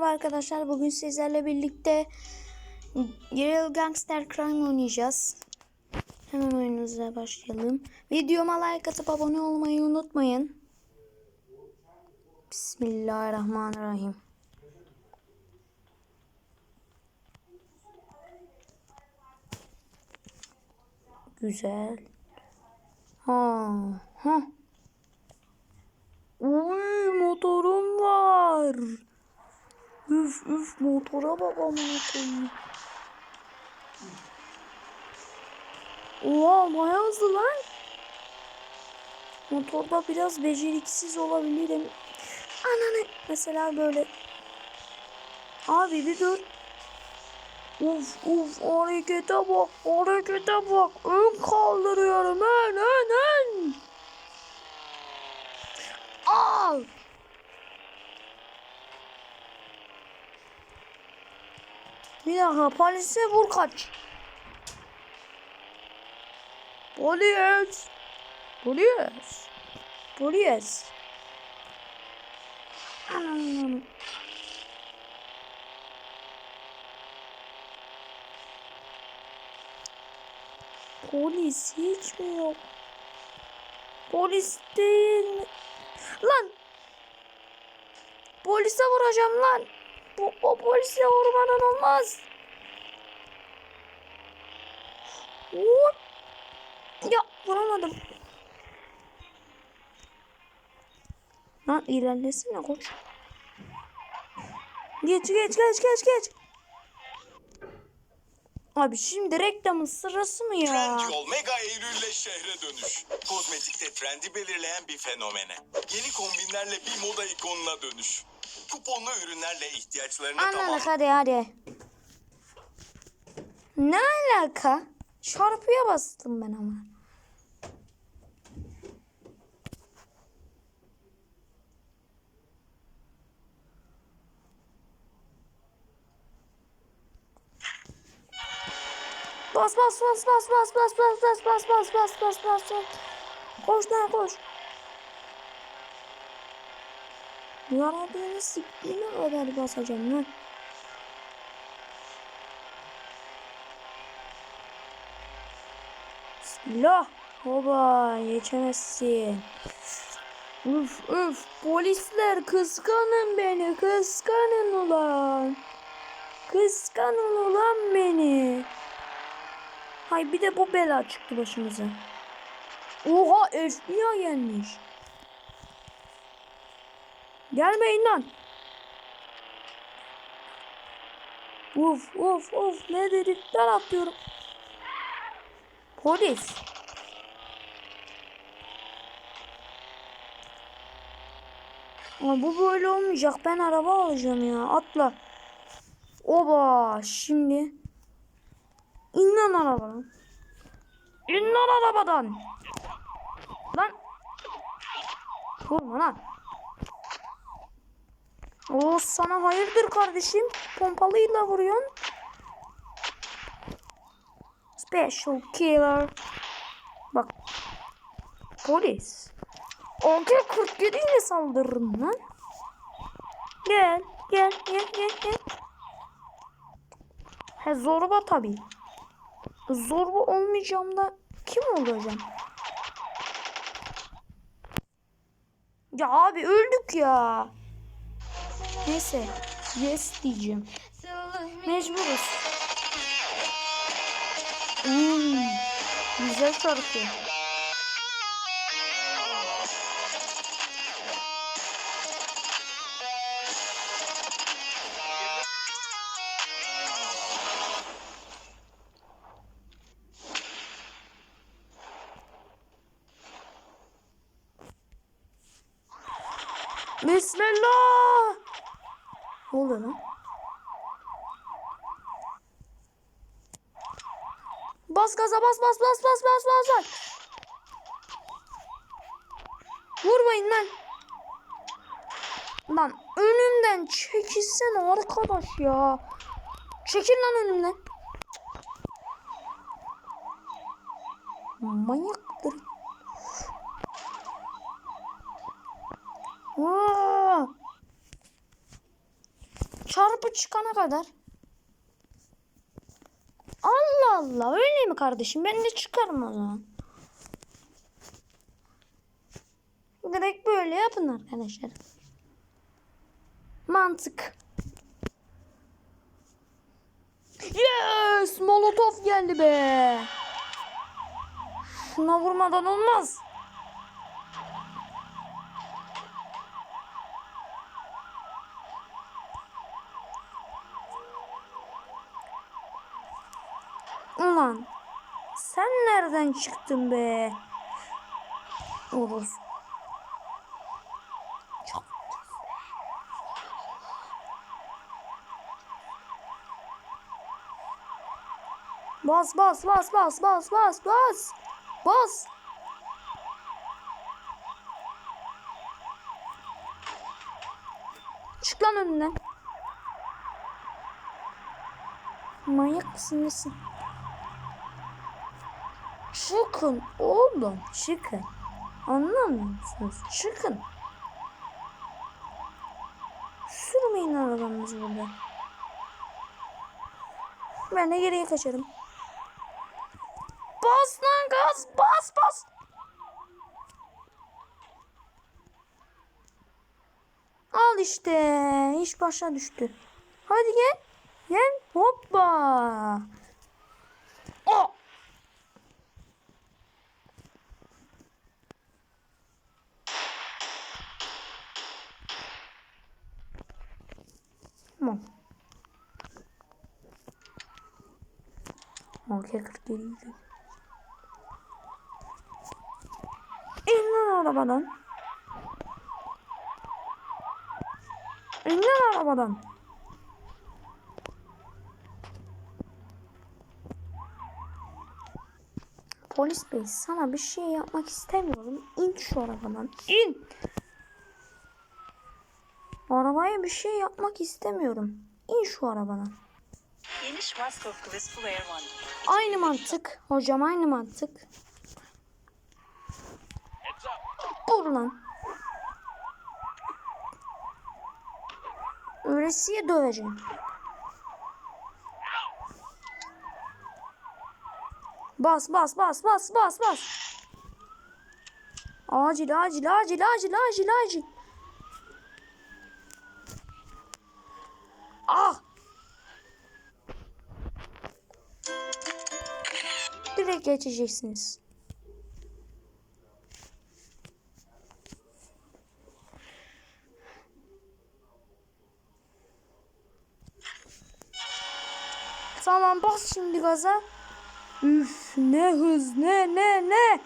merhaba arkadaşlar. Bugün sizlerle birlikte Real Gangster Crime oynayacağız. Hemen oyunumuza başlayalım. Videoma like atıp abone olmayı unutmayın. Bismillahirrahmanirrahim. Güzel. Ha, ha. Uy motorum var. Üf üf motora bak amına koyayım. Oha baya hızlı lan. Motorda biraz beceriksiz olabilirim. Ananı mesela böyle. Abi bir dur. Uf uf harekete bak harekete bak. Ön kaldırıyorum ön ön ön. Al. Bir dakika polise vur kaç. Polis. Polis. Polis. Anam. Polis hiç mi yok? Polis değil mi? Lan! Polise vuracağım lan. Bu, o polise vurmadan olmaz. Vur. Ya vuramadım. Lan ilerlesene koç. Geç geç geç geç geç. Abi şimdi reklamın sırası mı ya? Trendyol Mega Eylül'le şehre dönüş. Kozmetikte trendi belirleyen bir fenomene. Yeni kombinlerle bir moda ikonuna dönüş. Kuponlu ürünlerle ihtiyaçlarını Anladık hadi hadi. Ne alaka? Çarpıya bastım ben ama. Bas bas bas bas bas bas bas bas bas bas bas bas bas bas. Koş lan koş. Yaradığını siktiğine kadar basacağım lan. Bismillah. Hoba geçemezsin. Üf üf polisler kıskanın beni kıskanın ulan. Kıskanın ulan beni. Hay bir de bu bela çıktı başımıza. Oha FBI gelmiş. Gelmeyin lan. Uf uf uf ne dedikler atıyorum. Polis. Ama bu böyle olmayacak. Ben araba alacağım ya. Atla. Oba şimdi. İn lan arabadan. İn lan arabadan. Lan. Vurma lan. Oo sana hayırdır kardeşim? Pompalıyla vuruyorsun. Special killer. Bak. Polis. AK-47 ile saldırırım lan. Gel. Gel. Gel. Gel. Gel. He zorba tabii. Zorba olmayacağım da kim olacağım? Ya abi öldük ya. Neyse. Yes diyeceğim. Mecburuz. Hmm, güzel şarkı. Bismillah. Ne oluyor lan? Bas gaza bas bas bas bas bas bas bas. Vurmayın lan. Lan önümden çekilsene arkadaş ya. Çekil lan önümden. Manyaktır. Aa! Çıkana kadar. Allah Allah öyle mi kardeşim? Ben de çıkarım o zaman. Direkt böyle yapın arkadaşlar. Mantık. Yes! Molotov geldi be. Şuna vurmadan olmaz. Ulan sen nereden çıktın be? Uruz. Çok Bas bas bas bas bas bas bas. Bas. Çık lan önünden. Manyak mısın nesin? Çıkın oğlum çıkın. Anlamıyor musunuz? Çıkın. Sürmeyin arabamızı burada. Ben de geriye kaçarım. Bas lan gaz bas bas. Al işte iş başa düştü. Hadi gel. Gel hoppa. Tamam. Okey 47 idi. İn lan arabadan. İn lan arabadan. Polis bey sana bir şey yapmak istemiyorum. İn şu arabadan. İn. Bir şey yapmak istemiyorum. İn şu arabadan. Aynı mantık. Hocam aynı mantık. Vur lan. Öylesiye döveceğim. Bas bas bas bas bas bas. Acil acil acil acil acil acil. Geçeceksiniz. Tamam bas şimdi gaza. Üf ne hız ne ne ne.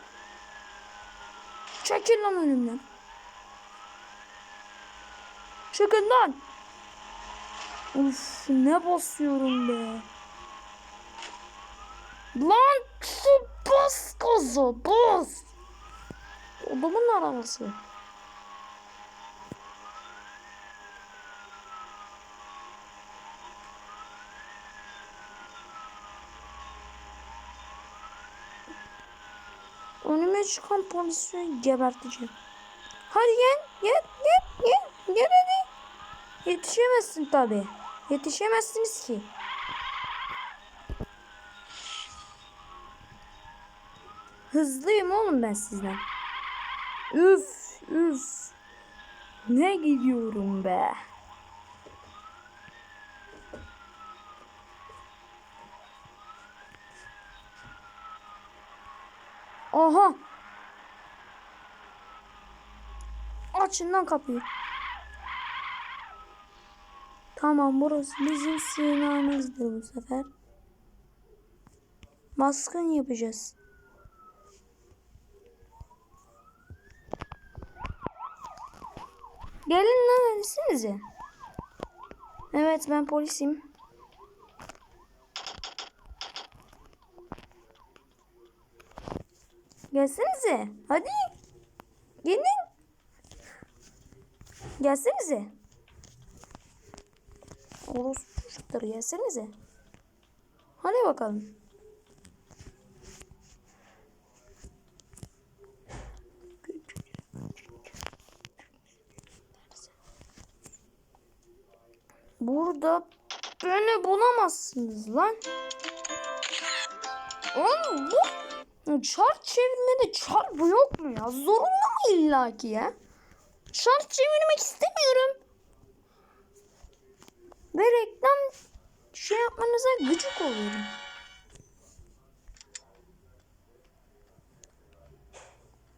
Çekil lan önümden. Çıkın lan. Uf ne basıyorum be. Lan şu bas gaza bas. Adamın arabası. Önüme çıkan polisi geberteceğim. Hadi gel, gel, gel, gel, gel hadi. Yetişemezsin tabi. Yetişemezsiniz ki. Hızlıyım oğlum ben sizden. Üf, üf. Ne gidiyorum be. Aha. Açın lan kapıyı. Tamam burası bizim sığınağımızdır bu sefer. Baskın yapacağız. Gelin lan öylesinize. Evet ben polisim. Gelsenize. Hadi. Gelin. Gelsenize. Orospu çocukları gelsenize. Hadi bakalım. Burada beni bulamazsınız lan. Oğlum bu çark çevirmede çarp yok mu ya? Zorunlu mu illaki ya? Çark çevirmek istemiyorum. Ve reklam şey yapmanıza gıcık oluyorum.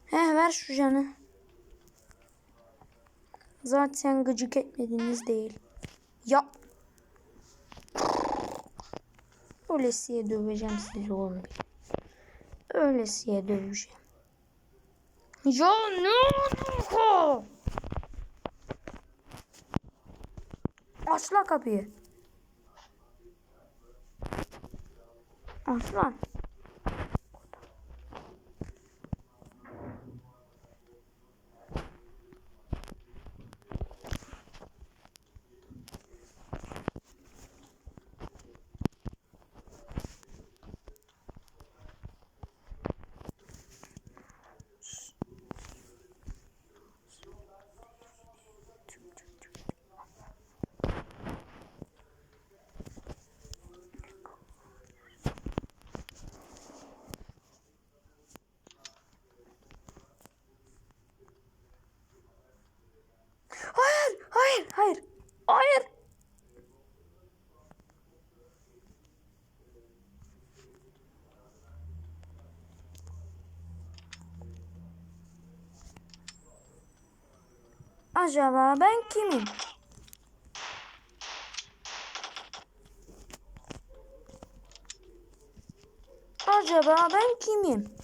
Heh ver şu canı. Zaten gıcık etmediniz değil. Ya. Öylesiye döveceğim sizi oğlum. Öylesiye döveceğim. Ya ne oldu? Aç la kapıyı. Aç lan. Hayır, hayır, hayır. Hayır. Acaba ben kimim? Acaba ben kimim?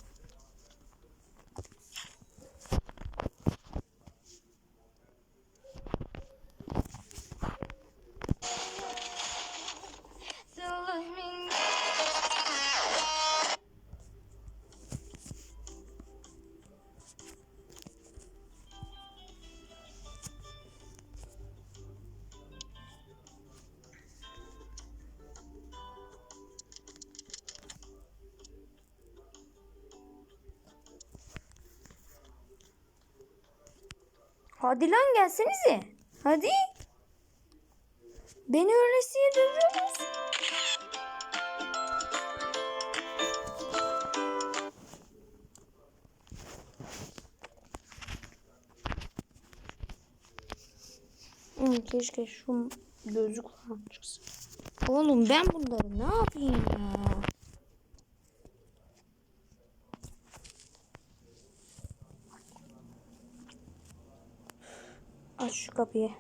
Hadi lan gelsenize. Hadi. Beni öylesiye dövüyorsunuz. Hmm, keşke şu gözlük falan çıksa. Oğlum ben bunları ne yapayım ya? Aç şu kapıyı.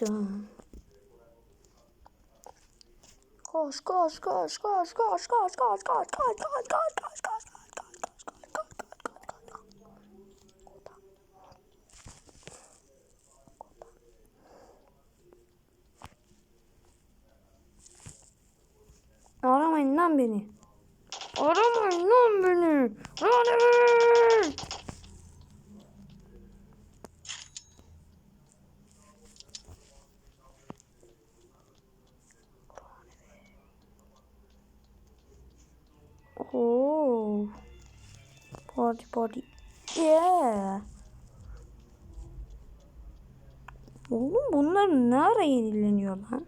Dön. Koş koş koş koş koş koş koş koş koş koş koş koş koş Aramayın lan beni. Aramayın lan beni. Aramayın. Oh. Party party. Yeah. Oğlum bunlar ne ara yenileniyor lan?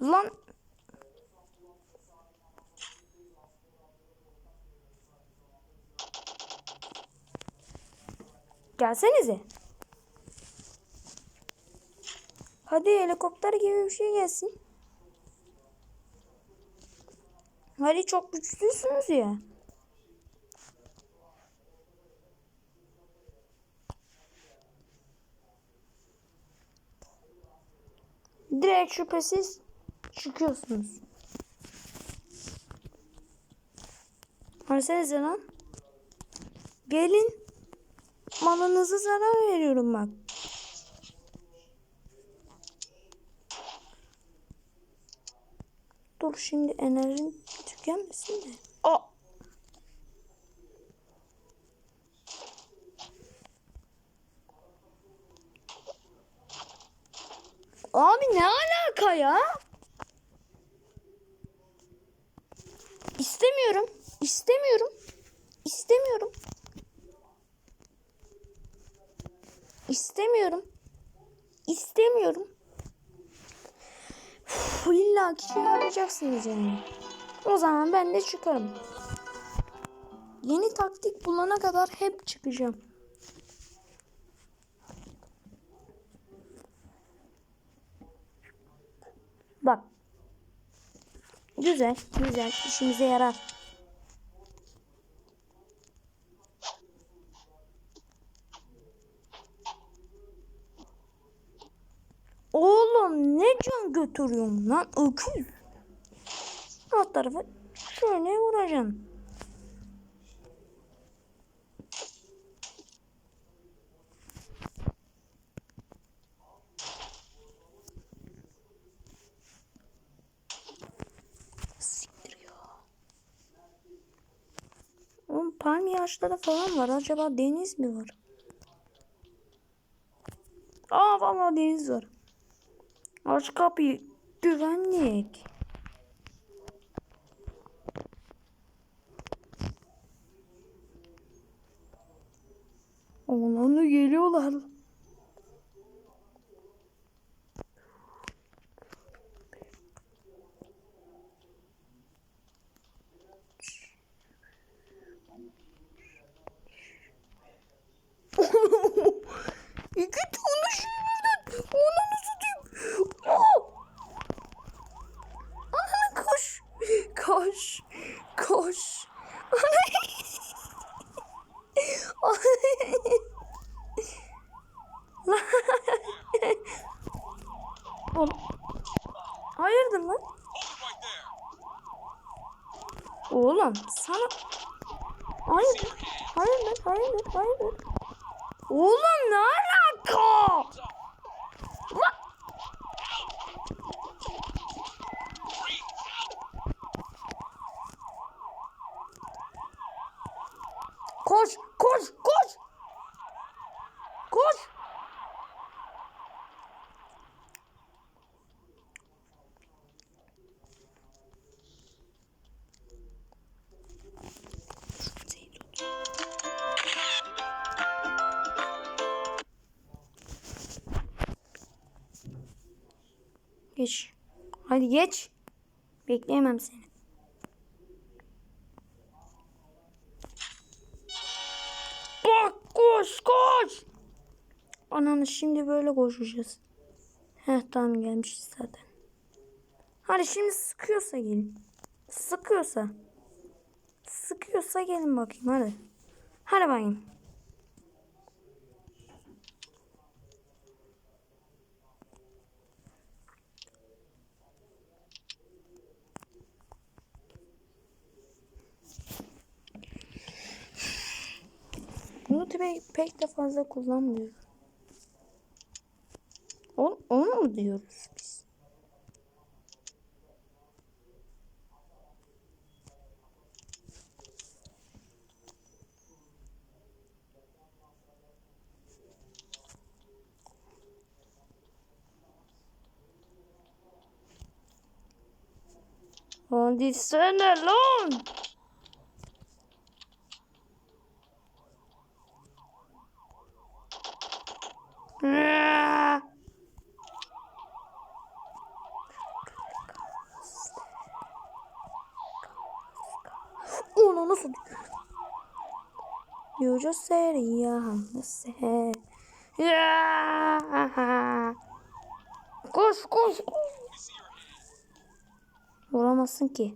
Lan. Gelsenize. Hadi helikopter gibi bir şey gelsin. Hadi çok güçlüsünüz ya. Direkt şüphesiz çıkıyorsunuz. Versenize lan. Gelin. Malınızı zarar veriyorum bak. Dur şimdi enerjim tükenmesin de. O. Abi ne alaka ya? İstemiyorum. İstemiyorum. İstemiyorum. İstemiyorum. Uf, illa ki şey yapacaksınız yani. O zaman ben de çıkarım. Yeni taktik bulana kadar hep çıkacağım. Bak. Güzel, güzel. İşimize yarar. Oğlum ne can götürüyorsun lan öküz. Alt tarafı şöyle ya. Oğlum palmiye ağaçları falan var. Acaba deniz mi var? Aa vallahi deniz var. Aç kapıyı. Güvenlik. Oğlanı geliyorlar. Tamam. Geç. Hadi geç. Bekleyemem seni. Bak koş koş. Ananı şimdi böyle koşacağız. Heh tamam gelmişiz zaten. Hadi şimdi sıkıyorsa gelin. Sıkıyorsa. Sıkıyorsa gelin bakayım hadi. Hadi bakayım. Pek, de fazla kullanmıyoruz. O, onu mu diyoruz biz? Hadi sene lan. Koca seri yalnız sen. Koş koş koş. Vuramazsın ki.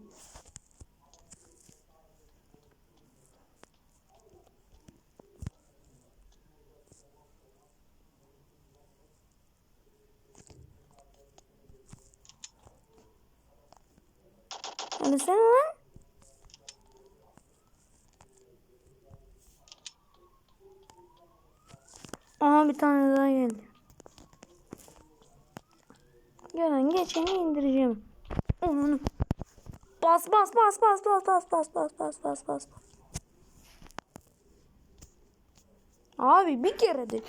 Anlasana lan. bir tane daha geldi. Gelen geçeni indireceğim. Onu. Bas bas bas bas bas bas bas bas bas bas bas. Abi bir kere de.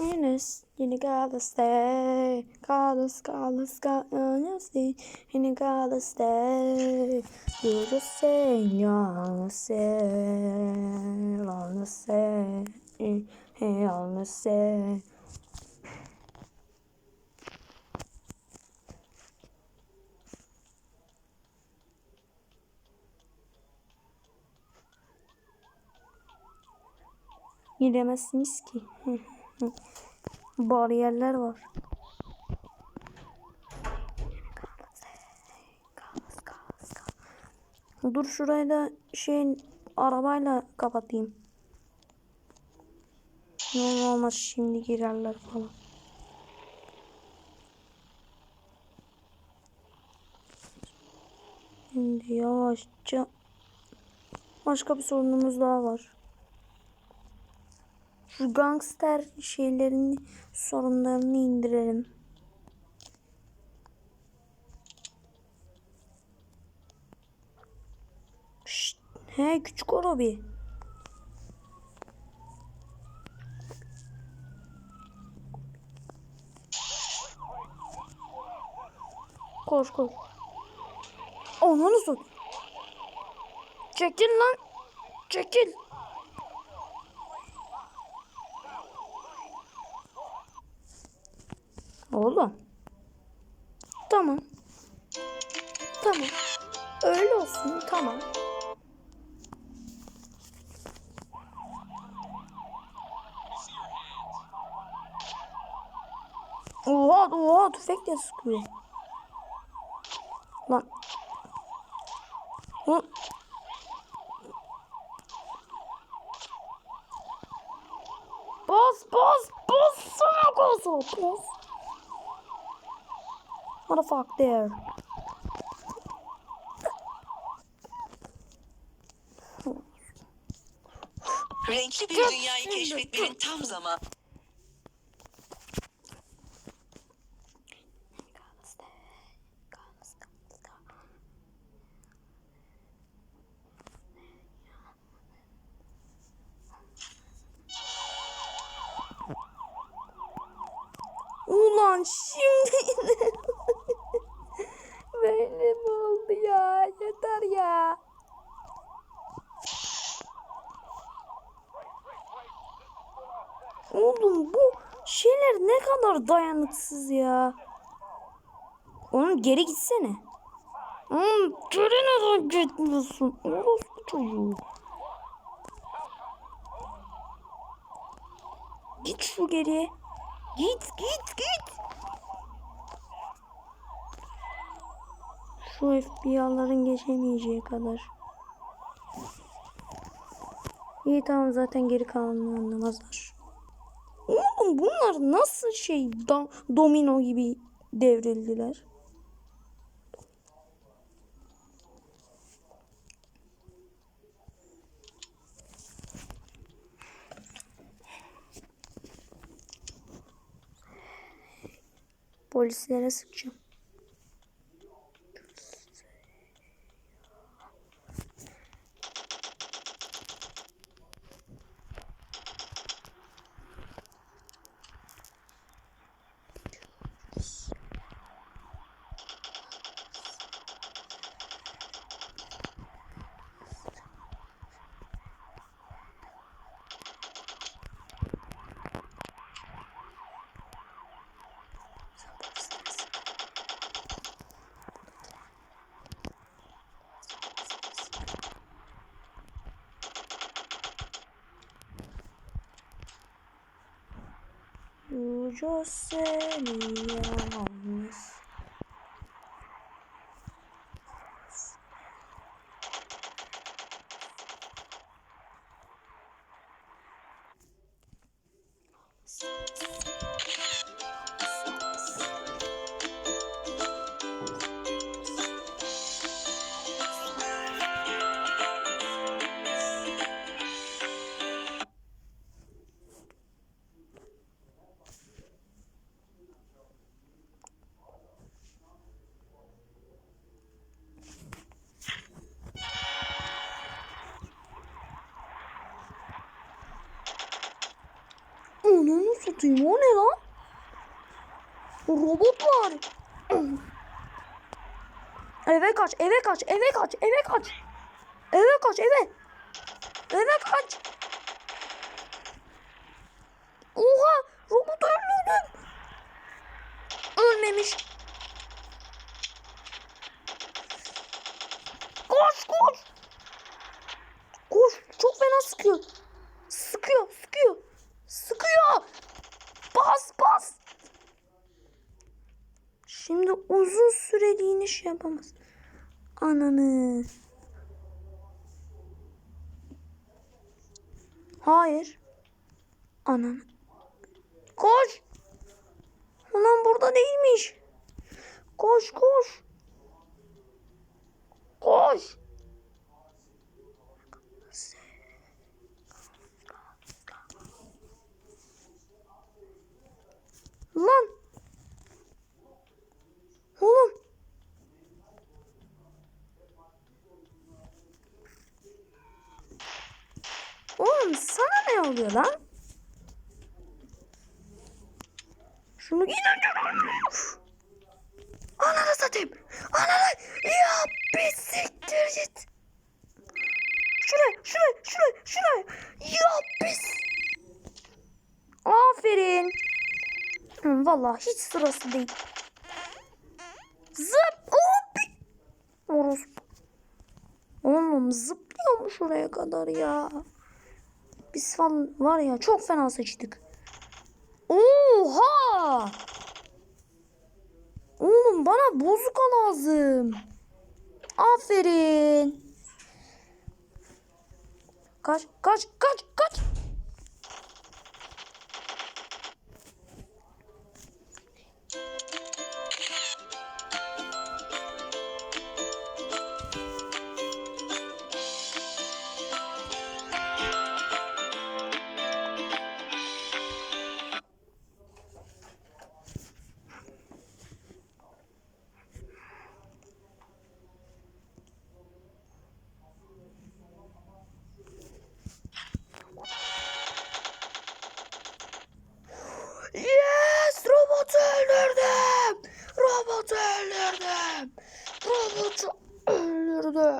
Enes yine gotta stay. Gotta, gotta, gotta stay. Yine gotta stay. You just say, you say, you say, you say. Giremezsiniz ki. Bariyerler var. Dur şurayı da şeyin arabayla kapatayım. Ne olmaz şimdi girerler falan. Şimdi yavaşça başka bir sorunumuz daha var. Şu gangster şeylerini sorunlarını indirelim. Şşt, he küçük Orobi. Koş koş. Ananı sok. Çekil lan. Çekil. Oğlum. Tamam. Tamam. Öyle olsun tamam. Oha oha tüfek de sıkıyor. Lan. Lan. Bas bas bas sana gaza bas. What the fuck there? Renkli bir dünyayı keşfetmenin tam zamanı. Ulan şimdi böyle mi oldu ya? Yeter ya. Oğlum bu şeyler ne dayanıksız ya. Oğlum geri gitsene. Oğlum geri neden gitmiyorsun? Orospu çocuğu. Git şu geriye. Git git git. Şu FBI'ların geçemeyeceği kadar. İyi tamam zaten geri kalanını anlamazlar. Oğlum bunlar nasıl şey da, domino gibi devrildiler? Polislere sıkacağım. You satayım o ne lan? Robot var. Eve kaç, eve kaç, eve kaç, eve kaç. Eve kaç, eve. Eve kaç. Oha, robot öldürdüm. Ölmemiş. Koş, koş. Koş, çok fena sıkıyor. Sıkıyor, sıkıyor. Sıkıyor. Bas, bas. Şimdi uzun süreliğine şey yapamaz. Ananı. Hayır. Ananı. Koş. Ulan burada değilmiş. Koş koş. Koş. Lan. Oğlum. Oğlum sana ne oluyor lan? Şunu önce. Ananı satayım. Ananı. Ya bir siktir git. Şuraya, şuraya, şuraya, şuraya. Ya pis. Aferin. Hı, Vallahi hiç sırası değil. Zıp. Orospu. Oğlum zıplıyormuş oraya kadar ya. Biz falan var ya çok fena sıçtık. Oha! Oğlum bana bozuka lazım. Aferin. Kaç, kaç, kaç, kaç.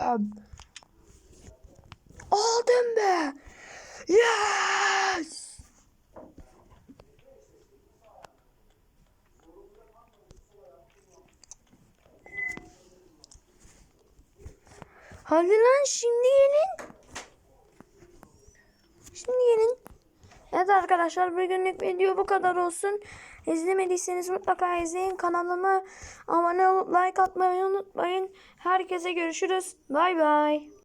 Öldürdüm. Aldım be. Yes! Hadi lan şimdi gelin. Şimdi gelin. Evet arkadaşlar bugünlük video bu kadar olsun. İzlemediyseniz mutlaka izleyin. Kanalıma abone olup like atmayı unutmayın. Herkese görüşürüz. Bay bay.